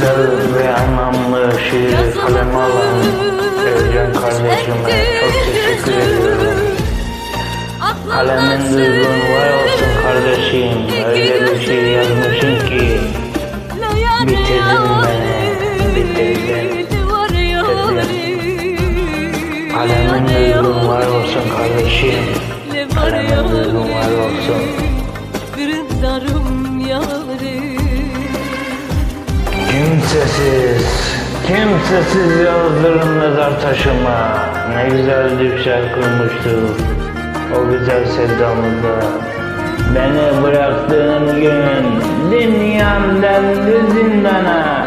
güzel ve anlamlı şiir kaleme alan Evcan kardeşime çok teşekkür ediyorum. Kalemin duygun var olsun kardeşim. Öyle bir şey yazmışsın ki bitirdin beni, bitirdin. Kalemin duygun var olsun kardeşim. Kalemin duygun var olsun. Kırıklarım yarim Kimsesiz, kimsesiz yazdırın mezar taşıma. Ne güzel düşer kurmuştuk o güzel sevdamızda. Beni bıraktığın gün dünyam dendi zindana.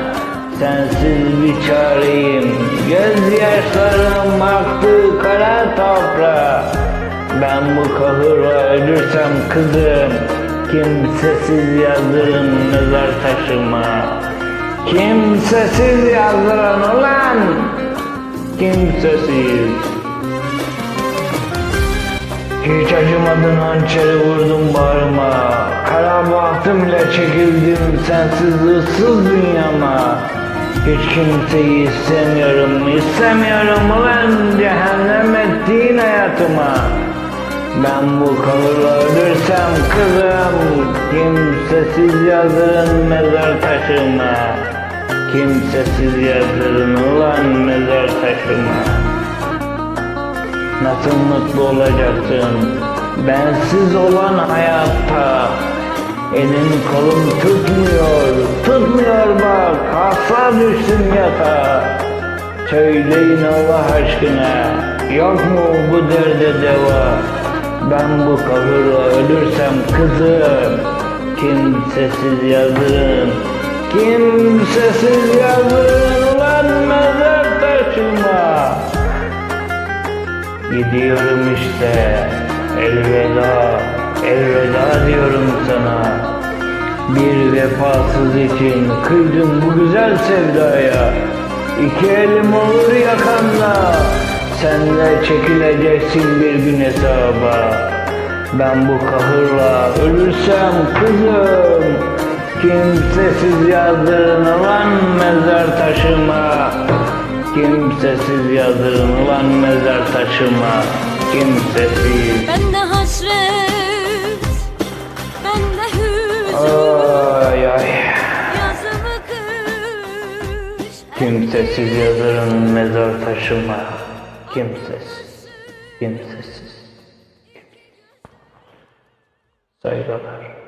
Sensiz bir çareyim, gözyaşlarım aktı kara toprağa. Ben bu kahırla ölürsem kızım, kimsesiz yazdırın mezar taşıma. Kimsesiz yazdıran ulan. Kimsesiz. Hiç acımadın hançeri vurdum bağrıma. Kara bahtımla çekildim sensiz ıssız dünyama. Hiç kimseyi istemiyorum istemiyorum ulan. Cehennem ettiğin hayatıma. Ben bu kalırla ölürsem kızım Kimsesiz yazırın mezar taşıma Kimsesiz yazırın ulan mezar taşıma Nasıl mutlu olacaksın? Bensiz olan hayatta Elim kolum tutmuyor Tutmuyor bak Hasta düştüm yatağa. Söyleyin Allah aşkına Yok mu bu derde deva? Ben bu kahırla ölürsem kızım Kimsesiz yazırım Kimsesiz yazırım Ulan mezar taşıma Gidiyorum işte Elveda Elveda diyorum sana. Bir vefasız için kıydım bu güzel sevdaya. İki elim olur yakanda Sen de çekileceksin bir gün hesaba. Ben bu kahırla ölürsem kızım Kimsesiz yazdırın ulan mezar taşıma Kimsesiz yazdırın ulan mezar taşıma Kimsesiz Ben de hasret Ben de hüzün Ay ay Yazımı kış Kimsesiz yazarın mezar taşıma. Kimsesiz. Kimsesiz. Saygılar.